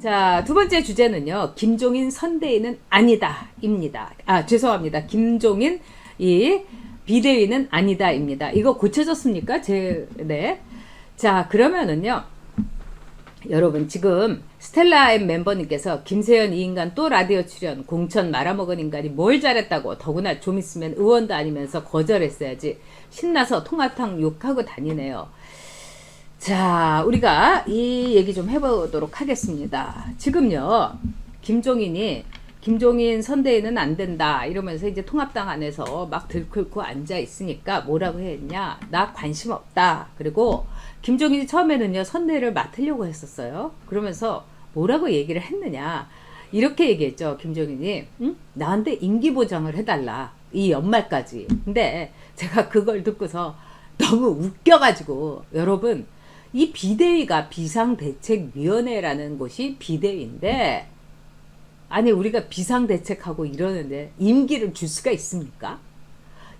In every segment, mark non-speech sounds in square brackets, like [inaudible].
자, 두 번째 주제는요. 김종인 선대위는 아니다.입니다. 아, 죄송합니다. 김종인 이 비대위는 아니다.입니다. 이거 고쳐졌습니까? 제, 네. 자, 그러면은요. 여러분, 지금 스텔라 M 멤버님께서 김세현 이 인간 또 라디오 출연, 공천 말아먹은 인간이 뭘 잘했다고 더구나 좀 있으면 의원도 아니면서 거절했어야지. 신나서 통화탕 욕하고 다니네요. 자, 우리가 이 얘기 좀 해보도록 하겠습니다. 지금요, 김종인이 김종인 선대위는 안 된다 이러면서 이제 통합당 안에서 막 들끓고 앉아 있으니까 뭐라고 했냐? 나 관심 없다. 그리고 김종인이 처음에는요 선대위를 맡으려고 했었어요. 그러면서 뭐라고 얘기를 했느냐? 이렇게 얘기했죠. 김종인이 응? 나한테 인기 보장을 해달라 이 연말까지. 근데 제가 그걸 듣고서 너무 웃겨가지고 여러분 이 비대위가 비상대책위원회라는 곳이 비대위인데 아니 우리가 비상대책하고 이러는데 임기를 줄 수가 있습니까?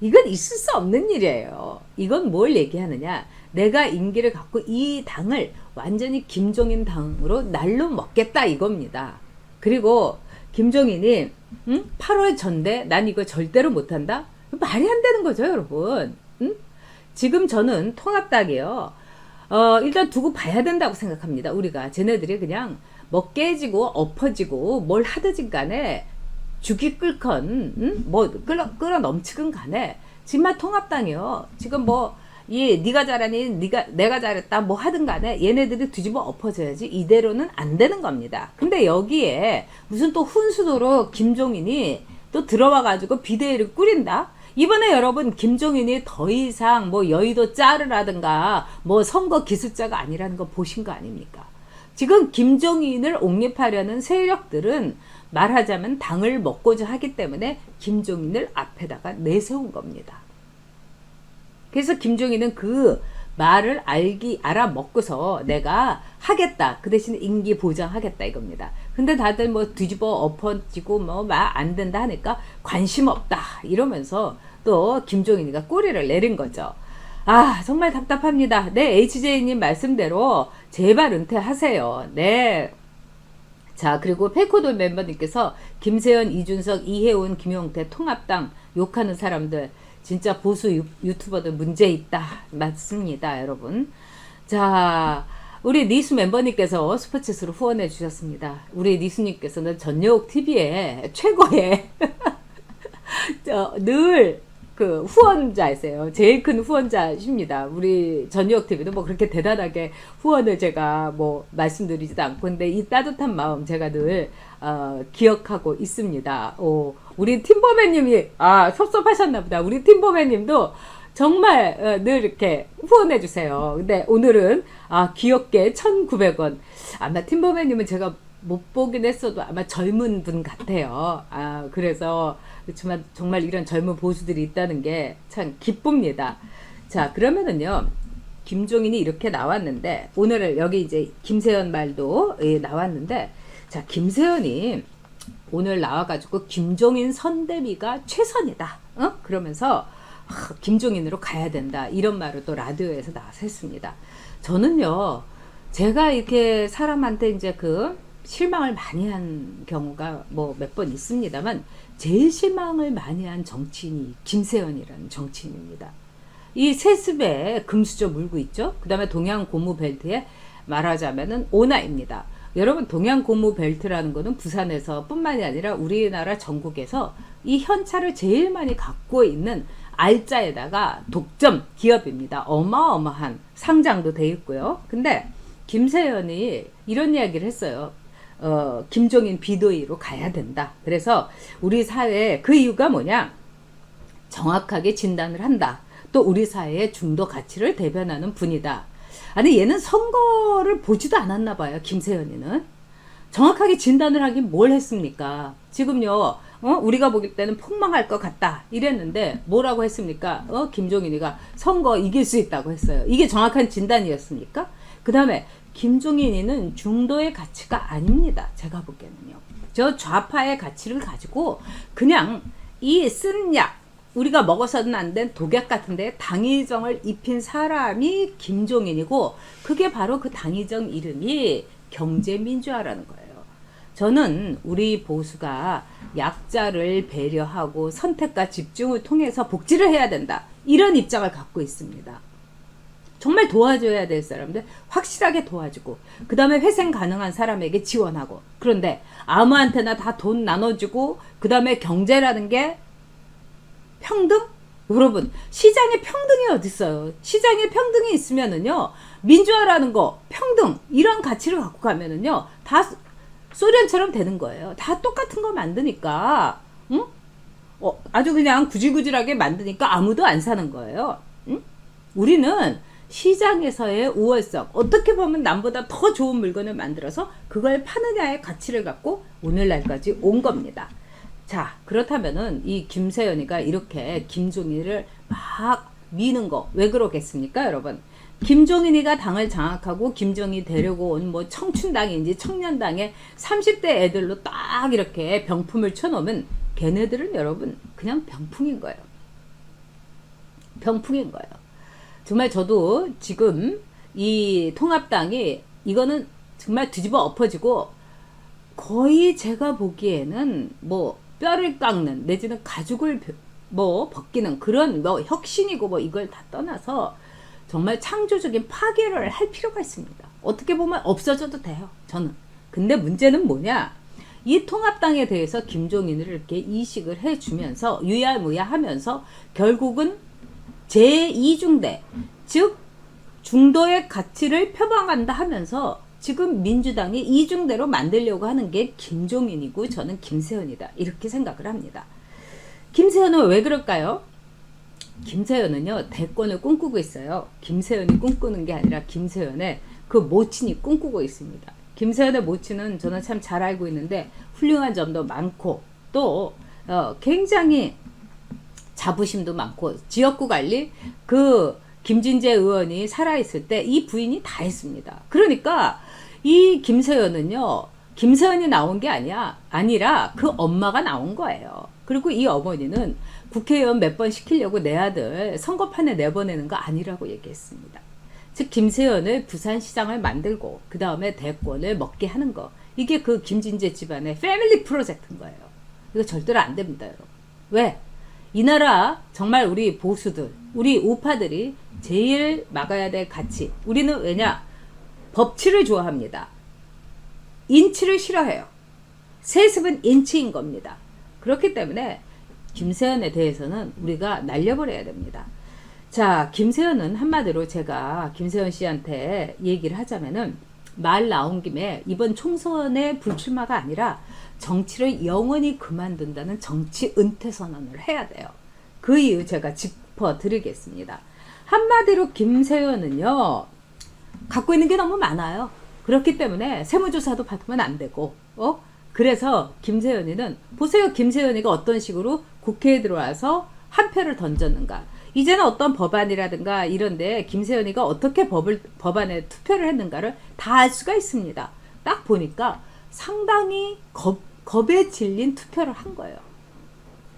이건 있을 수 없는 일이에요. 이건 뭘 얘기하느냐? 내가 임기를 갖고 이 당을 완전히 김종인 당으로 날로 먹겠다 이겁니다. 그리고 김종인이 응? 8월 전대 난 이거 절대로 못한다? 말이 안 되는 거죠, 여러분. 응? 지금 저는 통합당이요. 어, 일단 두고 봐야 된다고 생각합니다. 우리가 쟤네들이 그냥 뭐 깨지고 엎어지고 뭘 하든지 간에 죽이 끓건 응? 뭐 끌어, 끌어 넘치건 간에 정말 통합당이요. 지금 뭐 이 네가 잘하니 네가 내가 잘했다 뭐 하든 간에 얘네들이 뒤집어 엎어져야지 이대로는 안 되는 겁니다. 근데 여기에 무슨 또 훈수도로 김종인이 또 들어와 가지고 비대위를 꾸린다. 이번에 여러분 김종인이 더 이상 뭐 여의도 짜르라든가 뭐 선거 기술자가 아니라는 거 보신 거 아닙니까? 지금 김종인을 옹립하려는 세력들은 말하자면 당을 먹고자 하기 때문에 김종인을 앞에다가 내세운 겁니다. 그래서 김종인은 그 말을 알기 알아 먹고서 내가 하겠다 그 대신에 임기 보장하겠다 이겁니다. 근데 다들 뭐 뒤집어 엎어지고 뭐말안 된다 하니까 관심 없다 이러면서 또 김종인이가 꼬리를 내린 거죠. 아 정말 답답합니다. 네 HJ님 말씀대로 제발 은퇴하세요. 네. 자 그리고 페코돌 멤버님께서 김세현, 이준석, 이혜원, 김용태 통합당 욕하는 사람들 진짜 보수 유, 유튜버들 문제 있다 맞습니다 여러분 자 우리 니수 멤버님께서 슈퍼챗으로 후원해 주셨습니다 우리 니수님께서는 전역 TV의 최고의 [laughs] 늘 그 후원자이세요. 제일 큰 후원자십니다. 우리 전역 TV도 뭐 그렇게 대단하게 후원을 제가 뭐 말씀드리지도 않고 근데 이 따뜻한 마음 제가 늘 어, 기억하고 있습니다. 오, 우리 팀버맨님이 아 섭섭하셨나 보다. 우리 팀버맨님도 정말 어, 늘 이렇게 후원해 주세요. 근데 오늘은 아 귀엽게 1,900원. 아마 팀버맨님은 제가 못 보긴 했어도 아마 젊은 분 같아요. 아, 그래서 그렇지만 정말 이런 젊은 보수들이 있다는 게 참 기쁩니다. 자, 그러면은요. 김종인이 이렇게 나왔는데 오늘 여기 이제 김세현 말도 예, 나왔는데 자, 김세현이 오늘 나와가지고 김종인 선대위가 최선이다. 어? 그러면서 아, 김종인으로 가야 된다. 이런 말을 또 라디오에서 나와서 했습니다. 저는요, 제가 이렇게 사람한테 이제 그 실망을 많이 한 경우가 뭐 몇 번 있습니다만 제일 실망을 많이 한 정치인이 김세연이라는 정치인입니다. 이 세습에 금수저 물고 있죠. 그 다음에 동양 고무 벨트에 말하자면은 오나입니다. 여러분 동양 고무 벨트라는 거는 부산에서 뿐만이 아니라 우리나라 전국에서 이 현찰을 제일 많이 갖고 있는 알짜에다가 독점 기업입니다. 어마어마한 상장도 돼 있고요. 근데 김세연이 이런 이야기를 했어요. 어, 김종인 비도위로 가야 된다. 그래서 우리 사회에 그 이유가 뭐냐? 정확하게 진단을 한다. 또 우리 사회의 중도 가치를 대변하는 분이다. 아니 얘는 선거를 보지도 않았나 봐요. 김세연이는. 정확하게 진단을 하긴 뭘 했습니까? 지금요. 어? 우리가 보길 때는 폭망할 것 같다 이랬는데 뭐라고 했습니까? 어? 김종인이가 선거 이길 수 있다고 했어요. 이게 정확한 진단이었습니까? 그 다음에 김종인이는 중도의 가치가 아닙니다. 제가 보기에는요. 저 좌파의 가치를 가지고 그냥 이 쓴 약, 우리가 먹어서는 안 된 독약 같은데 당의정을 입힌 사람이 김종인이고 그게 바로 그 당의정 이름이 경제민주화라는 거예요. 저는 우리 보수가 약자를 배려하고 선택과 집중을 통해서 복지를 해야 된다. 이런 입장을 갖고 있습니다. 정말 도와줘야 될 사람들 확실하게 도와주고 그 다음에 회생 가능한 사람에게 지원하고 그런데 아무한테나 다 돈 나눠주고 그 다음에 경제라는 게 평등? 여러분 시장에 평등이 어딨어요 시장에 평등이 있으면은요 민주화라는 거 평등 이런 가치를 갖고 가면은요 다 소련처럼 되는 거예요 다 똑같은 거 만드니까 응? 어, 아주 그냥 구질구질하게 만드니까 아무도 안 사는 거예요 응? 우리는 시장에서의 우월성 어떻게 보면 남보다 더 좋은 물건을 만들어서 그걸 파느냐의 가치를 갖고 오늘날까지 온 겁니다. 자 그렇다면은 이 김세연이가 이렇게 김종인을 막 미는 거 왜 그러겠습니까 여러분? 김종인이가 당을 장악하고 김정이 되려고 온 뭐 청춘당인지 청년당의 30대 애들로 딱 이렇게 병품을 쳐놓으면 걔네들은 여러분 그냥 병풍인 거예요. 병풍인 거예요. 정말 저도 지금 이 통합당이 이거는 정말 뒤집어 엎어지고 거의 제가 보기에는 뭐 뼈를 깎는 내지는 가죽을 벼- 뭐 벗기는 그런 뭐 혁신이고 뭐 이걸 다 떠나서 정말 창조적인 파괴를 할 필요가 있습니다. 어떻게 보면 없어져도 돼요. 저는. 근데 문제는 뭐냐? 이 통합당에 대해서 김종인을 이렇게 이식을 해주면서 유야무야 하면서 결국은 제2중대 즉 중도의 가치를 표방한다 하면서 지금 민주당이 이중대로 만들려고 하는 게 김종인이고 저는 김세현이다 이렇게 생각을 합니다. 김세현은 왜 그럴까요? 김세현은요 대권을 꿈꾸고 있어요. 김세현이 꿈꾸는 게 아니라 김세현의 그 모친이 꿈꾸고 있습니다. 김세현의 모친은 저는 참 잘 알고 있는데 훌륭한 점도 많고 또 어, 굉장히 자부심도 많고 지역구 관리 그 김진재 의원이 살아있을 때 이 부인이 다 했습니다. 그러니까 이 김세연은요 김세연이 나온 게 아니야 아니라 그 엄마가 나온 거예요. 그리고 이 어머니는 국회의원 몇 번 시키려고 내 아들 선거판에 내보내는 거 아니라고 얘기했습니다. 즉 김세연을 부산시장을 만들고 그 다음에 대권을 먹게 하는 거 이게 그 김진재 집안의 패밀리 프로젝트인 거예요. 이거 절대로 안 됩니다, 여러분. 왜? 이 나라 정말 우리 보수들, 우리 우파들이 제일 막아야 될 가치. 우리는 왜냐? 법치를 좋아합니다. 인치를 싫어해요. 세습은 인치인 겁니다. 그렇기 때문에 김세연에 대해서는 우리가 날려버려야 됩니다. 자, 김세연은 한마디로 제가 김세연 씨한테 얘기를 하자면은 말 나온 김에 이번 총선에 불출마가 아니라 정치를 영원히 그만둔다는 정치 은퇴 선언을 해야 돼요. 그 이유 제가 짚어 드리겠습니다. 한마디로 김세연은요, 갖고 있는 게 너무 많아요. 그렇기 때문에 세무조사도 받으면 안 되고, 어? 그래서 김세연이는, 보세요. 김세연이가 어떤 식으로 국회에 들어와서 한 표를 던졌는가. 이제는 어떤 법안이라든가 이런데 김세연이가 어떻게 법을, 법안에 투표를 했는가를 다 알 수가 있습니다. 딱 보니까 상당히 겁, 겁에 질린 투표를 한 거예요.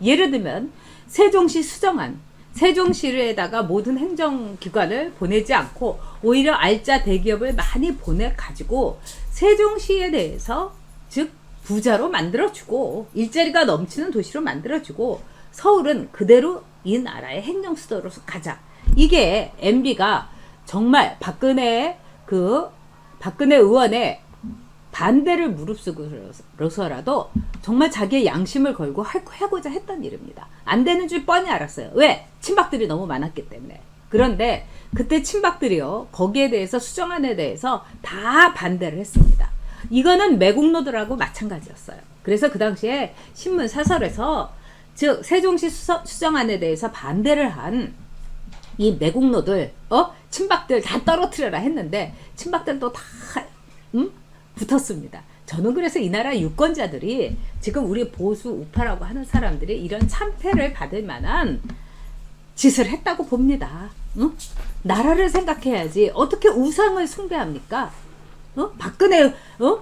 예를 들면 세종시 수정안 세종시에다가 모든 행정기관을 보내지 않고 오히려 알짜 대기업을 많이 보내 가지고 세종시에 대해서 즉 부자로 만들어주고 일자리가 넘치는 도시로 만들어주고 서울은 그대로 이 나라의 행정 수도로서 가자. 이게 MB가 정말 박근혜 그 박근혜 의원의 반대를 무릅쓰고서라도 정말 자기의 양심을 걸고 할- 하고자 했던 일입니다. 안 되는 줄 뻔히 알았어요. 왜? 친박들이 너무 많았기 때문에. 그런데 그때 친박들이요, 거기에 대해서 수정안에 대해서 다 반대를 했습니다. 이거는 매국노들하고 마찬가지였어요. 그래서 그 당시에 신문 사설에서 즉 세종시 수서, 수정안에 대해서 반대를 한 이 매국노들, 어 친박들 다 떨어뜨려라 했는데 친박들도 다 음? 붙었습니다. 저는 그래서 이 나라 유권자들이 지금 우리 보수 우파라고 하는 사람들이 이런 참패를 받을 만한 짓을 했다고 봅니다. 응? 나라를 생각해야지 어떻게 우상을 숭배합니까? 어? 박근혜 어?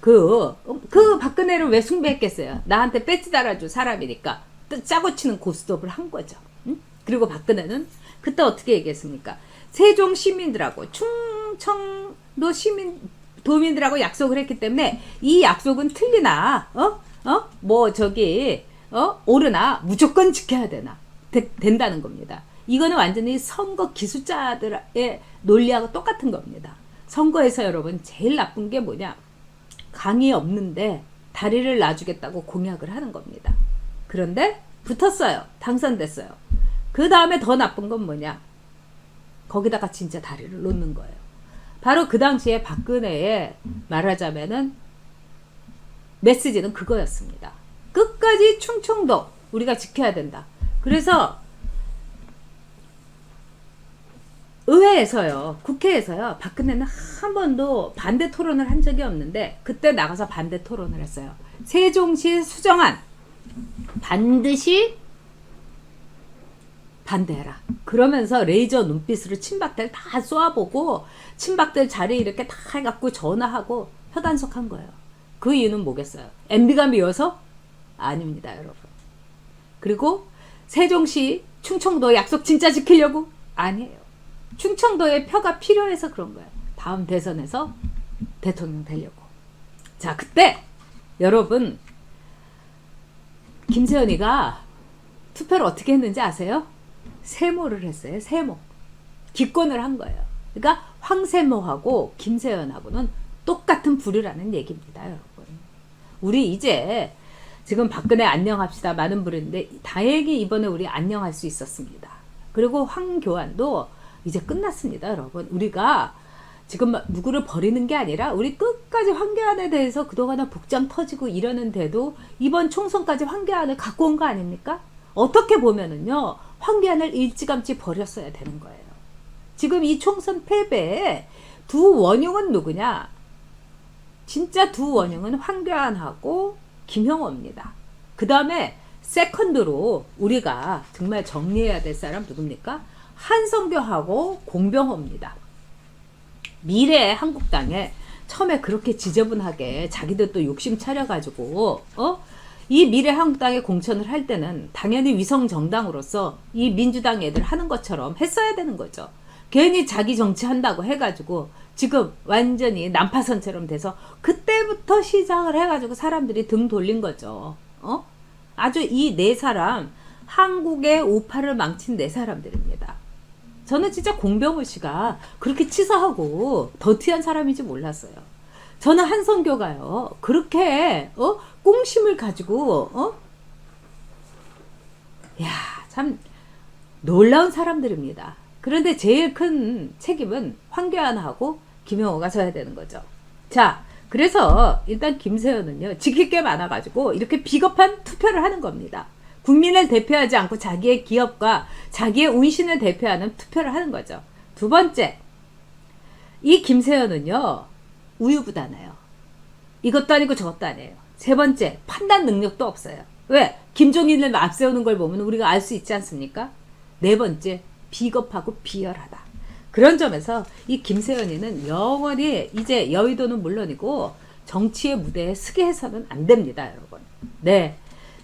그, 어? 그 박근혜를 왜 숭배했겠어요? 나한테 배지 달아준 사람이니까. 뜨- 짜고 치는 고스톱을 한 거죠. 응? 그리고 박근혜는 그때 어떻게 얘기했습니까? 세종 시민들하고 충청도 시민 도민들하고 약속을 했기 때문에 이 약속은 틀리나 어? 어? 뭐 저기 어? 옳으나 무조건 지켜야 되나 되- 된다는 겁니다. 이거는 완전히 선거 기수자들의 논리하고 똑같은 겁니다. 선거에서 여러분 제일 나쁜 게 뭐냐? 강이 없는데 다리를 놔주겠다고 공약을 하는 겁니다. 그런데 붙었어요. 당선됐어요. 그 다음에 더 나쁜 건 뭐냐? 거기다가 진짜 다리를 놓는 거예요. 바로 그 당시에 박근혜의 말하자면은 메시지는 그거였습니다. 끝까지 충청도 우리가 지켜야 된다. 그래서 의회에서요, 국회에서요, 박근혜는 한 번도 반대 토론을 한 적이 없는데, 그때 나가서 반대 토론을 했어요. 세종시 수정안, 반드시 반대해라. 그러면서 레이저 눈빛으로 친박들 다 쏘아보고, 친박들 자리 이렇게 다 해갖고 전화하고 혀단속한 거예요. 그 이유는 뭐겠어요? MB가 미워서? 아닙니다, 여러분. 그리고 세종시 충청도 약속 진짜 지키려고? 아니에요. 충청도에 표가 필요해서 그런 거예요. 다음 대선에서 대통령 되려고. 자, 그때 여러분 김세연이가 투표를 어떻게 했는지 아세요? 세모를 했어요. 세모. 기권을 한 거예요. 그러니까 황세모하고 김세연하고는 똑같은 부류라는 얘기입니다, 여러분. 우리 이제 지금 박근혜 안녕합시다 많은 부르는데 다행히 이번에 우리 안녕할 수 있었습니다. 그리고 황교안도 이제 끝났습니다, 여러분. 우리가 지금 막 누구를 버리는 게 아니라 우리 끝까지 황교안에 대해서 그동안은 복장 터지고 이러는데도 이번 총선까지 황교안을 갖고 온 거 아닙니까? 어떻게 보면은요, 황교안을 일찌감치 버렸어야 되는 거예요. 지금 이 총선 패배에 두 원흉은 누구냐? 진짜 두 원흉은 황교안하고 김형호입니다. 그 다음에 세컨드로 우리가 정말 정리해야 될 사람 누굽니까? 한성교하고 공병호입니다. 미래의 한국당에 처음에 그렇게 지저분하게 자기들 또 욕심 차려가지고 어? 이 미래 한국당에 공천을 할 때는 당연히 위성 정당으로서 이 민주당 애들 하는 것처럼 했어야 되는 거죠. 괜히 자기 정치한다고 해가지고 지금 완전히 난파선처럼 돼서 그때부터 시작을 해가지고 사람들이 등 돌린 거죠. 어? 아주 이 네 사람 한국의 우파를 망친 네 사람들입니다. 저는 진짜 공병호 씨가 그렇게 치사하고 더티한 사람인지 몰랐어요. 저는 한성교가요 그렇게 어 꽁심을 가지고 어? 어야 참 놀라운 사람들입니다. 그런데 제일 큰 책임은 황교안하고 김영호가 져야 되는 거죠. 자, 그래서 일단 김세현은요, 지킬 게 많아 가지고 이렇게 비겁한 투표를 하는 겁니다. 국민을 대표하지 않고 자기의 기업과 자기의 운신을 대표하는 투표를 하는 거죠. 두 번째, 이 김세현은요, 우유부단해요. 이것도 아니고 저것도 아니에요. 세 번째, 판단 능력도 없어요. 왜? 김종인을 앞세우는 걸 보면 우리가 알 수 있지 않습니까? 네 번째, 비겁하고 비열하다. 그런 점에서 이 김세연이는 영원히 이제 여의도는 물론이고 정치의 무대에 서게 해서는 안 됩니다, 여러분. 네.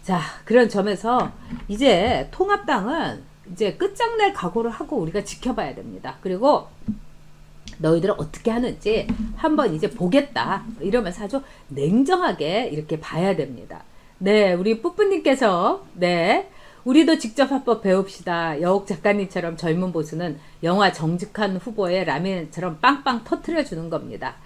자, 그런 점에서 이제 통합당은 이제 끝장낼 각오를 하고 우리가 지켜봐야 됩니다. 그리고 너희들 어떻게 하는지 한번 이제 보겠다. 이러면서 아주 냉정하게 이렇게 봐야 됩니다. 네, 우리 뿌뿌님께서, 네. 우리도 직접 합법 배웁시다. 여옥 작가님처럼 젊은 보수는 영화 정직한 후보의 라면처럼 빵빵 터트려 주는 겁니다.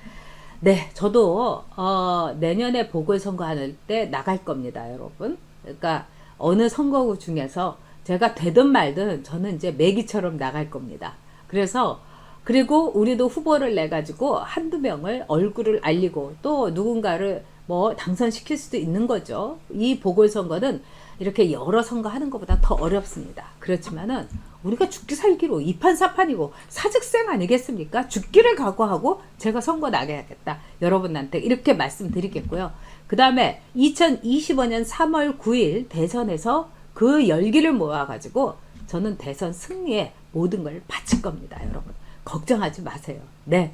네, 저도 어, 내년에 보궐선거 할때 나갈 겁니다, 여러분. 그러니까 어느 선거구 중에서 제가 되든 말든 저는 이제 매기처럼 나갈 겁니다. 그래서 그리고 우리도 후보를 내 가지고 한두 명을 얼굴을 알리고 또 누군가를 뭐 당선시킬 수도 있는 거죠. 이 보궐선거는 이렇게 여러 선거 하는 것보다 더 어렵습니다. 그렇지만은 우리가 죽기 살기로 이판사판이고 사직생 아니겠습니까? 죽기를 각오하고 제가 선거 나가야겠다. 여러분한테 이렇게 말씀드리겠고요. 그 다음에 2025년 3월 9일 대선에서 그 열기를 모아가지고 저는 대선 승리에 모든 걸 바칠 겁니다. 여러분. 걱정하지 마세요. 네.